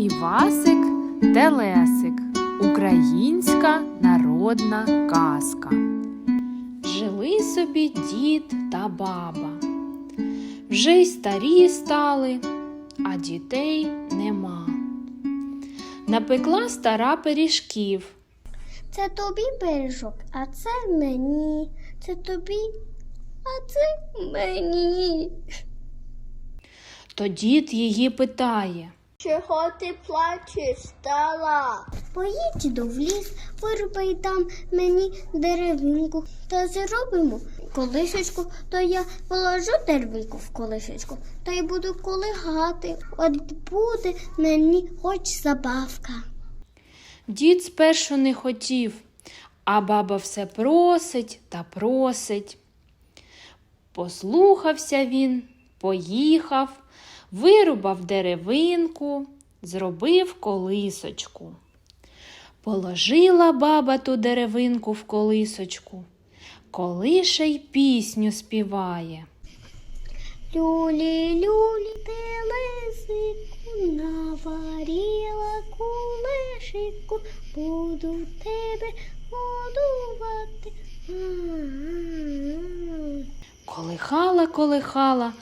Івасик Телесик. Українська народна казка. Жили собі дід та баба. Вже й старі стали, а дітей нема. Напекла стара пиріжків. Це тобі пиріжок, а це мені. Це тобі, а це мені. То дід її питає. Чого ти плачеш, стала? Поїдь в ліс, вирубай там мені деревинку та зробимо колишечку, то я положу деревинку в колишечку та й буду колигати. От буде мені хоч забавка. Дід спершу не хотів, а баба все просить та просить. Послухався він, поїхав, вирубав деревинку, зробив колисочку. Положила баба ту деревинку в колисочку, колише й пісню співає. Люлі, люлі, телесику, наварила кулешику, буду тебе годувати. Колихала, колихала,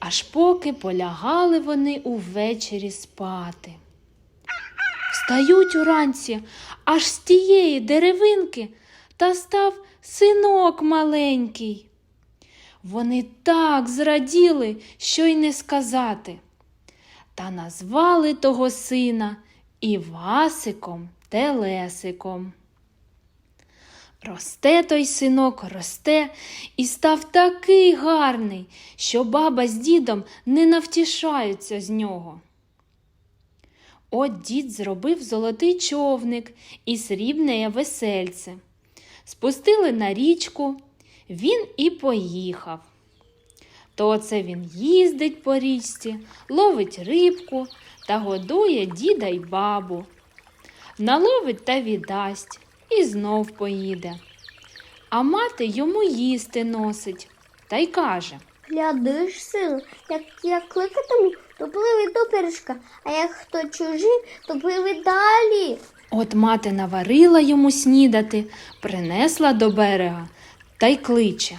аж поки полягали вони увечері спати. Встають уранці аж з тієї деревинки та став синок маленький. Вони так зраділи, що й не сказати. Та назвали того сина Івасиком Телесиком. Росте той синок, росте і став такий гарний, що баба з дідом не навтішаються з нього. От дід зробив золотий човник і срібне весельце. Спустили на річку, він і поїхав. То оце він їздить по річці, ловить рибку та годує діда й бабу. Наловить та віддасть і знов поїде. А мати йому їсти носить та й каже Глядиш, син, як я кликатиму, то пливи до пиріжка, а як хто чужий, то пливи далі. От мати наварила йому снідати, принесла до берега та й кличе.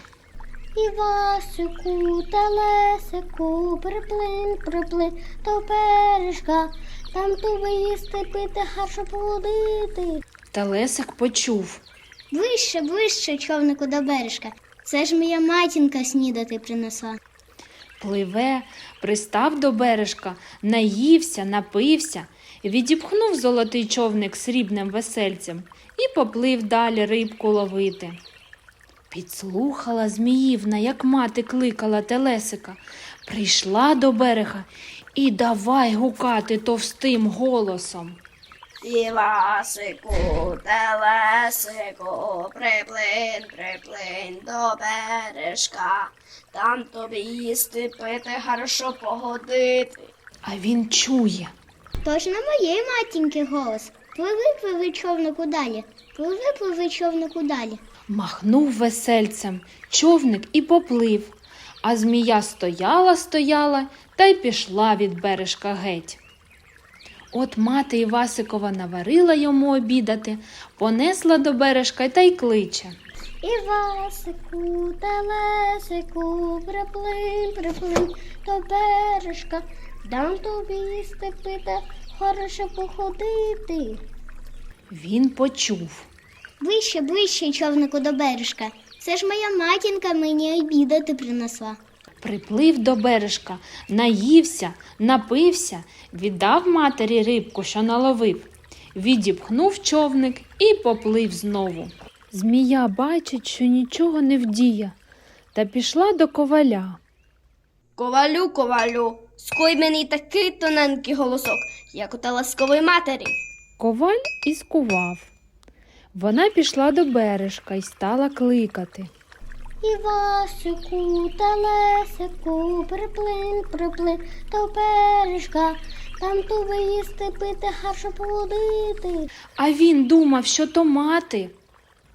Івасику, телесику, приплин, приплин до бережка, там туби їсти, пити, гарно поводити. Та Лесик почув. Вище, вище, човнику до бережка. Це ж моя матінка снідати принесла. Пливе, пристав до бережка, наївся, напився, відіпхнув золотий човник срібним весельцем і поплив далі рибку ловити. Підслухала Зміївна, як мати кликала Телесика, прийшла до берега і давай гукати товстим голосом. Івасику, телесику, приплин, приплин до бережка, там тобі їсти, пити, хорошо погодити. А він чує. Тож на моєї матінки голос. Пливи, пливи, човнику далі. Пливи, пливи, човнику далі. Махнув весельцем, човник і поплив, а змія стояла, стояла та й пішла від бережка геть. От мати Івасикова наварила йому обідати, понесла до бережка та й кличе. Івасику, телесику, приплин, приплин до бережка, дам тобі їсти пити, хороше походити. Він почув. Вище, вище, човнику до бережка. Це ж моя матінка мені обідати принесла. Приплив до бережка, наївся, напився, віддав матері рибку, що наловив, відіпхнув човник і поплив знову. Змія бачить, що нічого не вдіє, та пішла до коваля. Ковалю, ковалю, скуй мені такий тоненький голосок, як у телескової матері. Коваль і скував. Вона пішла до бережка і стала кликати. Івасику, телесику, приплин, приплин до бережка, там тобі їсти пити, гарно поводити. А він думав, що то мати,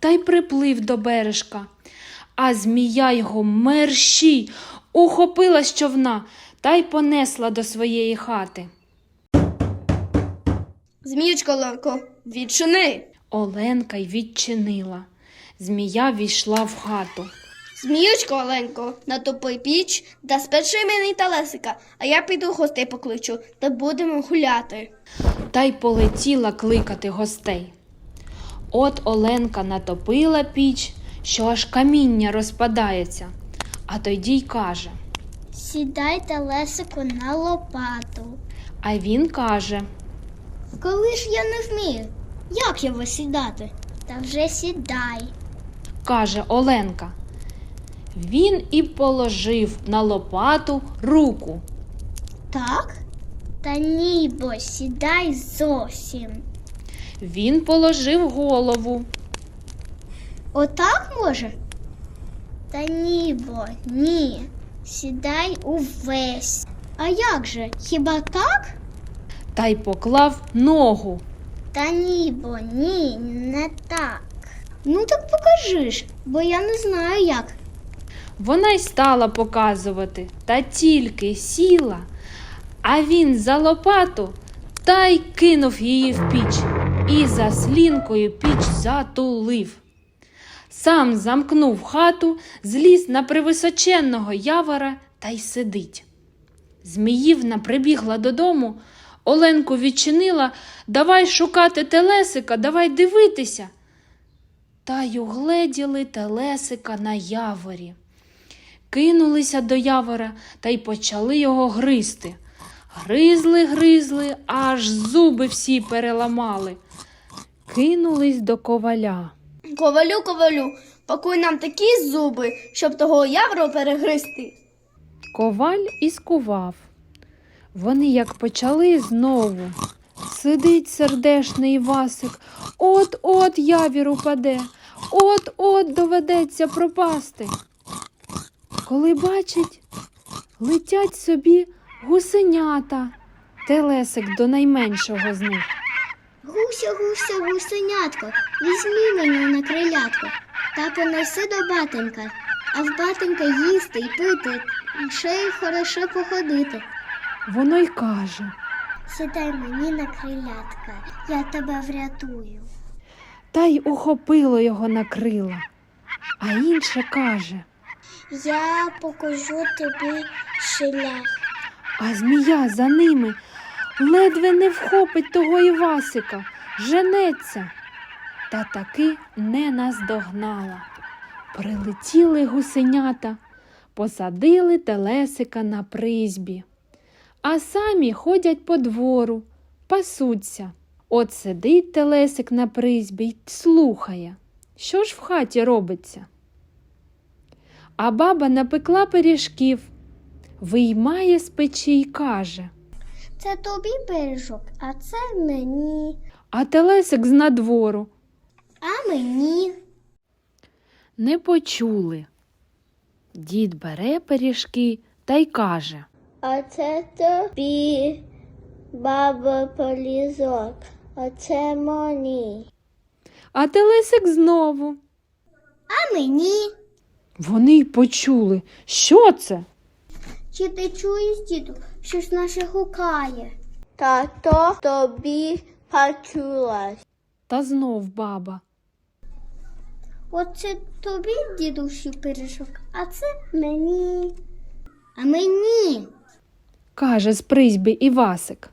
та й приплив до бережка. А змія його мерщій ухопила з човна та й понесла до своєї хати. Зміючко Оленко, відчини. Оленка й відчинила. Змія війшла в хату. Зміючко Оленко, натопи піч та спечи мені талесика, а я піду гостей покличу та будемо гуляти. та й полетіла кликати гостей. От Оленка натопила піч, що аж каміння розпадається, а тоді й каже, Сідайте Лесику на лопату. а він каже, Коли ж я не вмію? Як його сідати? Та вже сідай. каже Оленка. Він і положив на лопату руку. Так? Та ні, бо сідай зовсім. Він положив голову. Отак може? Та ні, бо ні. Сідай увесь. А як же? Хіба так? та й поклав ногу. Та ні, бо ні, не так. Ну так покажи ж, бо я не знаю як. Вона й стала показувати, та тільки сіла, а він за лопату та й кинув її в піч і за слінкою піч затулив. Сам замкнув хату, зліз на привисоченного явора та й сидить. Зміївна прибігла додому, Оленку відчинила давай шукати телесика, давай дивитися. Та й угледіли телесика на яворі кинулися до явора та й почали його гризти. Гризли, гризли, аж зуби всі переламали. Кинулись до коваля. Ковалю, ковалю, пакуй нам такі зуби, щоб того явру перегризти. Коваль і скував. Вони як почали знову. Сидить сердешний Васик, от-от явір упаде, от-от доведеться пропасти. Коли бачить, летять собі гусенята, телесик до найменшого з них. Гуся, гуся, гусенятко, візьми мене на крилятко та понеси до батенька, а в батенька їсти й пити, ще й хорошо походити. Воно й каже. Сідай мені на крилятка, я тебе врятую. та й ухопило його на крила. А інше каже, Я покажу тобі шлях. а змія за ними ледве не вхопить того Івасика, женеться. Та таки не наздогнала. Прилетіли гусенята, посадили телесика на призбі, а самі ходять по двору, пасуться. От сидить телесик на призбі й слухає, що ж в хаті робиться. А баба напекла пиріжків, виймає з печі й каже, Це тобі пиріжок, а це мені. а телесик з надвору А мені. не почули. Дід бере пиріжки та й каже, А це тобі, баба полізок, а це мені. а телесик знову. А мені. Вони й почули, що це? Чи ти чуєш, діду, щось наше гукає? Тато тобі почулась. Та знов баба. Оце тобі, дідусю, пиріжок, а це мені. А мені. каже з призьби Івасик.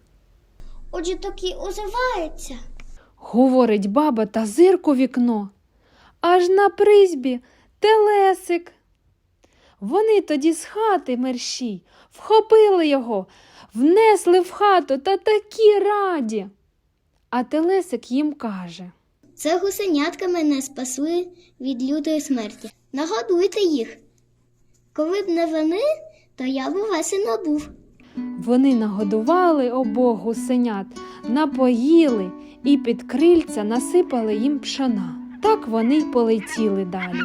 Отже, так і озивається. Говорить баба та зирку вікно. Аж на призьбі телесик. Вони тоді з хати мерщій, вхопили його, внесли в хату та такі раді. А телесик їм каже. Це гусенятка мене спасли від лютої смерті. Нагодуйте їх. Коли б не вони, то я б у вас і набув. Вони нагодували обох гусенят, напоїли і під крильця насипали їм пшона. Так вони й полетіли далі.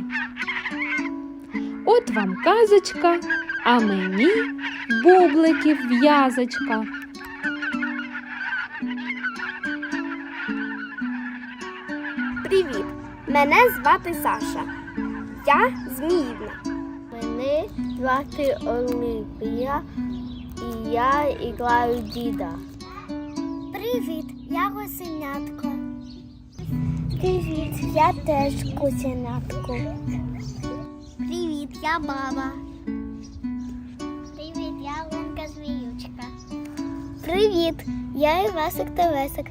От вам казочка, а мені бубликів в'язочка. Привіт! Мене звати Саша. Я Зміївна. Мене звати Олімпія, і я граю діда. Привіт, я гусенятко. Привіт, я теж гусенятко. Привіт, я баба. Привіт, я Лунка Звіючка. Привіт, я Івасик Телесик.